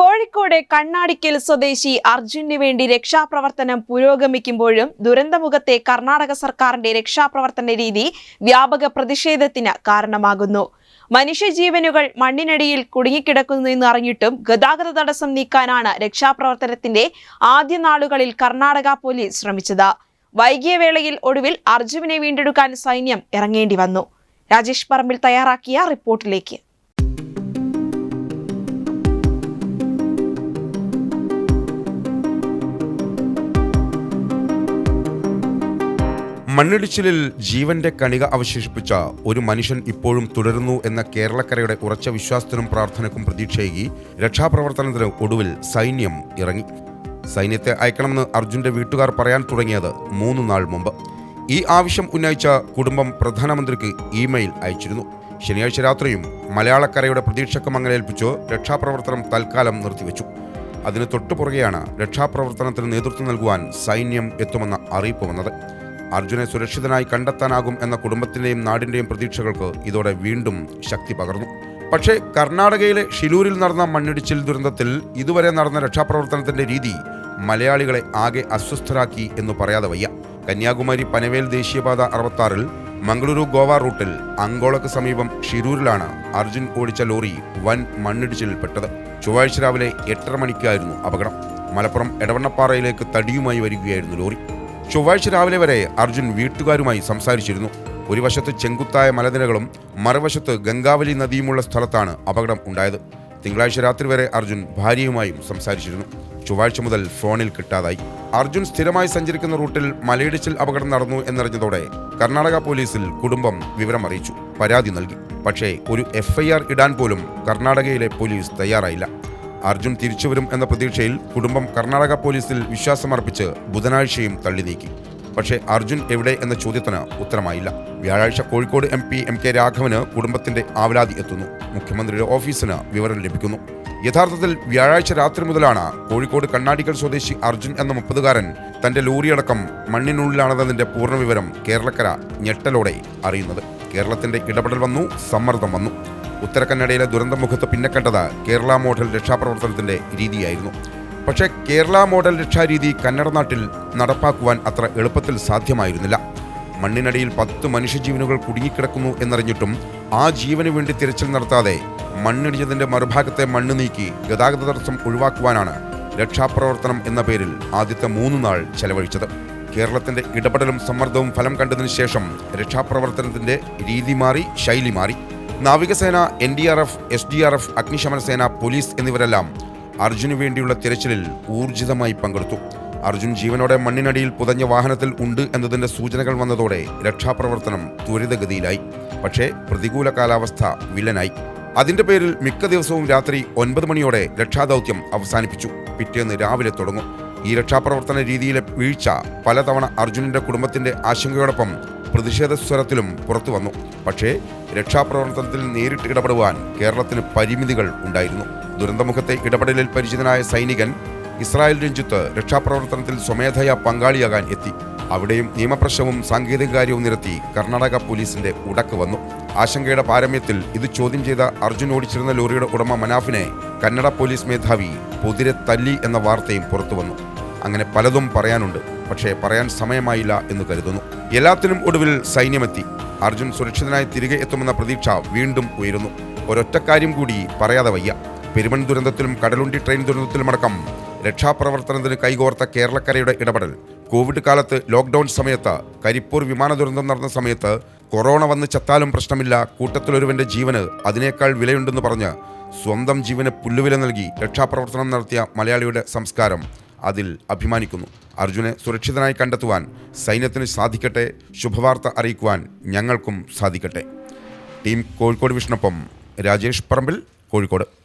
കോഴിക്കോട് കണ്ണാടിക്കൽ സ്വദേശി അർജുനു വേണ്ടി രക്ഷാപ്രവർത്തനം പുരോഗമിക്കുമ്പോഴും ദുരന്തമുഖത്തെ കർണാടക സർക്കാരിന്റെ രക്ഷാപ്രവർത്തന രീതി വ്യാപക പ്രതിഷേധത്തിന് കാരണമാകുന്നു. മനുഷ്യജീവനുകൾ മണ്ണിനടിയിൽ കുടുങ്ങിക്കിടക്കുന്നുവെന്ന് അറിഞ്ഞിട്ടും ഗതാഗത തടസ്സം നീക്കാനാണ് രക്ഷാപ്രവർത്തനത്തിന്റെ ആദ്യ നാളുകളിൽ കർണാടക പോലീസ് ശ്രമിച്ചത്. വൈകിയ വേളയിൽ ഒടുവിൽ അർജുനെ വീണ്ടെടുക്കാൻ സൈന്യം ഇറങ്ങേണ്ടി വന്നു. രാജേഷ് പറമ്പിൽ തയ്യാറാക്കിയ റിപ്പോർട്ടിലേക്ക്. മണ്ണിടിച്ചിലിൽ ജീവന്റെ കണിക അവശേഷിപ്പിച്ച ഒരു മനുഷ്യൻ ഇപ്പോഴും തുടരുന്നു എന്ന കേരളക്കരയുടെ ഉറച്ച വിശ്വാസത്തിനും പ്രാർത്ഥനക്കും പ്രതീക്ഷയേകി രക്ഷാപ്രവർത്തനത്തിന് ഒടുവിൽ സൈന്യം ഇറങ്ങി. സൈന്യത്തെ അയക്കണമെന്ന് അർജുന്റെ വീട്ടുകാർ പറയാൻ തുടങ്ങിയത് മൂന്ന് നാൾ മുമ്പ്. ഈ ആവശ്യം ഉന്നയിച്ച കുടുംബം പ്രധാനമന്ത്രിക്ക് ഇമെയിൽ അയച്ചിരുന്നു. ശനിയാഴ്ച രാത്രിയും മലയാളക്കരയുടെ പ്രതീക്ഷക്ക് മങ്ങലേൽപ്പിച്ചു രക്ഷാപ്രവർത്തനം തൽക്കാലം നിർത്തിവെച്ചു. അതിന് തൊട്ടുപുറകെയാണ് രക്ഷാപ്രവർത്തനത്തിന് നേതൃത്വം നൽകുവാൻ സൈന്യം എത്തുമെന്ന അറിയിപ്പ് വന്നത്. അർജുനെ സുരക്ഷിതനായി കണ്ടെത്താനാകും എന്ന കുടുംബത്തിന്റെയും നാടിന്റെയും പ്രതീക്ഷകൾക്ക് ഇതോടെ വീണ്ടും ശക്തി പകർന്നു. പക്ഷേ കർണാടകയിലെ ഷിലൂരിൽ നടന്ന മണ്ണിടിച്ചിൽ ദുരന്തത്തിൽ ഇതുവരെ നടന്ന രക്ഷാപ്രവർത്തനത്തിന്റെ രീതി മലയാളികളെ ആകെ അസ്വസ്ഥരാക്കി എന്ന് പറയാതെ വയ്യ. കന്യാകുമാരി പനവേൽ ദേശീയപാത അറുപത്താറിൽ മംഗളൂരു ഗോവ റൂട്ടിൽ അങ്കോളക്ക് സമീപം ഷിരൂരിലാണ് അർജുൻ ഓടിച്ച ലോറി വൻ മണ്ണിടിച്ചിലിൽപ്പെട്ടത്. ചൊവ്വാഴ്ച രാവിലെ എട്ടര മണിക്കായിരുന്നു അപകടം. മലപ്പുറം എടവണ്ണപ്പാറയിലേക്ക് തടിയുമായി വരികയായിരുന്നു ലോറി. ചൊവ്വാഴ്ച രാവിലെ വരെ അർജുൻ വീട്ടുകാരുമായി സംസാരിച്ചിരുന്നു. ഒരു വശത്ത് ചെങ്കുത്തായ മലനിരകളും മറുവശത്ത് ഗംഗാവലി നദിയുമുള്ള സ്ഥലത്താണ് അപകടം ഉണ്ടായത്. തിങ്കളാഴ്ച രാത്രി വരെ അർജുൻ ഭാര്യയുമായും സംസാരിച്ചിരുന്നു. ചൊവ്വാഴ്ച മുതൽ ഫോണിൽ കിട്ടാതായി. അർജുൻ സ്ഥിരമായി സഞ്ചരിക്കുന്ന റൂട്ടിൽ മലയിടിച്ചിൽ അപകടം നടന്നു എന്നറിഞ്ഞതോടെ കർണാടക പോലീസിൽ കുടുംബം വിവരം അറിയിച്ചു. പരാതി നൽകി. പക്ഷേ ഒരു എഫ്ഐആർ ഇടാൻ പോലും കർണാടകയിലെ പോലീസ് തയ്യാറായില്ല. അർജുൻ തിരിച്ചുവരും എന്ന പ്രതീക്ഷയിൽ കുടുംബം കർണാടക പോലീസിൽ വിശ്വാസമർപ്പിച്ച് ബുധനാഴ്ചയും തള്ളി നീക്കി പക്ഷേ അർജുൻ എവിടെ എന്ന ചോദ്യത്തിന് ഉത്തരമായില്ല. വ്യാഴാഴ്ച Kozhikode M P M K Raghavan കുടുംബത്തിന്റെ ആവലാതി എത്തുന്നു. മുഖ്യമന്ത്രിയുടെ ഓഫീസിന് വിവരം ലഭിക്കുന്നു. യഥാർത്ഥത്തിൽ വ്യാഴാഴ്ച രാത്രി മുതലാണ് കോഴിക്കോട് കണ്ണാടിക്കൽ സ്വദേശി അർജുൻ എന്ന മുപ്പതുകാരൻ തന്റെ ലോറിയടക്കം മണ്ണിനുള്ളിലാണെന്നതിന്റെ പൂർണ വിവരം കേരളക്കര ഞെട്ടലോടെ അറിയുന്നത്. കേരളത്തിന്റെ ഇടപെടൽ വന്നു സമ്മർദ്ദം വന്നു. ഉത്തരകന്നഡയിലെ ദുരന്തമുഖത്ത് പിന്നെ കണ്ടത് കേരള മോഡൽ രക്ഷാപ്രവർത്തനത്തിന്റെ രീതിയായിരുന്നു. പക്ഷേ കേരള മോഡൽ രക്ഷാരീതി കന്നഡ നാട്ടിൽ നടപ്പാക്കുവാൻ അത്ര എളുപ്പത്തിൽ സാധ്യമായിരുന്നില്ല. മണ്ണിനടിയിൽ പത്ത് മനുഷ്യജീവനുകൾ കുടുങ്ങിക്കിടക്കുന്നു എന്നറിഞ്ഞിട്ടും ആ ജീവന് വേണ്ടി തിരച്ചിൽ നടത്താതെ മണ്ണിടിഞ്ഞതിന്റെ മറുഭാഗത്തെ മണ്ണ് നീക്കി ഗതാഗത തടസ്സം ഒഴിവാക്കുവാനാണ് രക്ഷാപ്രവർത്തനം എന്ന പേരിൽ ആദ്യത്തെ മൂന്ന് നാൾ ചെലവഴിച്ചത്. കേരളത്തിന്റെ ഇടപെടലും സമ്മർദ്ദവും ഫലം കണ്ടതിനു ശേഷം രക്ഷാപ്രവർത്തനത്തിന്റെ രീതി മാറി ശൈലി മാറി. നാവികസേന N D R F S D R F അഗ്നിശമന സേന പോലീസ് എന്നിവരെല്ലാം അർജുന് വേണ്ടിയുള്ള തിരച്ചിലിൽ ഊർജിതമായി പങ്കെടുത്തു. അർജുൻ ജീവനോടെ മണ്ണിനടിയിൽ പുതഞ്ഞ വാഹനത്തിൽ ഉണ്ട് എന്നതിന്റെ സൂചനകൾ വന്നതോടെ രക്ഷാപ്രവർത്തനം ത്വരിതഗതിയിലായി. പക്ഷേ പ്രതികൂല കാലാവസ്ഥ വില്ലനായി. അതിന്റെ പേരിൽ മിക്ക ദിവസവും രാത്രി ഒൻപത് മണിയോടെ രക്ഷാദൗത്യം അവസാനിപ്പിച്ചു. പിറ്റേന്ന് രാവിലെ തുടങ്ങും. ഈ രക്ഷാപ്രവർത്തന രീതിയിലെ വീഴ്ച പലതവണ അർജുനന്റെ കുടുംബത്തിന്റെ ആശങ്കയോടൊപ്പം പ്രതിഷേധ സ്വരത്തിലും പുറത്തു വന്നു. പക്ഷേ രക്ഷാപ്രവർത്തനത്തിൽ നേരിട്ട് ഇടപെടുവാൻ കേരളത്തിന് പരിമിതികൾ ഉണ്ടായിരുന്നു. ദുരന്തമുഖത്തെ ഇടപെടലിൽ പരിചിതനായ സൈനികൻ ഇസ്രായേൽ രഞ്ജിത്ത് രക്ഷാപ്രവർത്തനത്തിൽ സ്വമേധയാ പങ്കാളിയാകാൻ എത്തി. അവിടെയും നിയമപ്രശ്നവും സാങ്കേതിക കാര്യവും നിരത്തി കർണാടക പോലീസിന്റെ ഉടക്ക് വന്നു. ആശങ്കയുടെ പാരമ്യത്തിൽ ഇത് ചോദ്യം ചെയ്ത അർജുൻ ഓടിച്ചിരുന്ന ലോറിയുടെ ഉടമ മനാഫിനെ കന്നഡ പോലീസ് മേധാവി പൊതിരെ തല്ലി എന്ന വാർത്തയും പുറത്തു വന്നു. അങ്ങനെ പലതും പറയാനുണ്ട്. പക്ഷേ പറയാൻ സമയമായില്ല എന്ന് കരുതുന്നു. എല്ലാത്തിനും ഒടുവിൽ സൈന്യമെത്തി. അർജുൻ സുരക്ഷിതനായി തിരികെ എത്തുമെന്ന പ്രതീക്ഷ വീണ്ടും ഉയരുന്നു. ഒരൊറ്റ കാര്യം കൂടി പറയാതെ വയ്യ. പെരുമൺ ദുരന്തത്തിലും കടലുണ്ടി ട്രെയിൻ ദുരന്തത്തിലും ദുരന്തത്തിലുമടക്കം രക്ഷാപ്രവർത്തനത്തിന് കൈകോർത്ത കേരളക്കരയുടെ ഇടപെടൽ. കോവിഡ് കാലത്ത് ലോക്ക്ഡൌൺ സമയത്ത് കരിപ്പൂർ വിമാന ദുരന്തം നടന്ന സമയത്ത് കൊറോണ വന്ന് ചത്താലും പ്രശ്നമില്ല. കൂട്ടത്തിലൊരുവന്റെ ജീവന് അതിനേക്കാൾ വിലയുണ്ടെന്ന് പറഞ്ഞ് സ്വന്തം ജീവന് പുല്ലുവില നൽകി രക്ഷാപ്രവർത്തനം നടത്തിയ മലയാളിയുടെ സംസ്കാരം അതിൽ അഭിമാനിക്കുന്നു. അർജുനെ സുരക്ഷിതനായി കണ്ടെത്തുവാൻ സൈന്യത്തിന് സാധിക്കട്ടെ. ശുഭവാർത്ത അറിയിക്കുവാൻ ഞങ്ങൾക്കും സാധിക്കട്ടെ. ടീം കോഴിക്കോട് വിഷ്ണൊപ്പം രാജേഷ് പറമ്പിൽ കോഴിക്കോട്.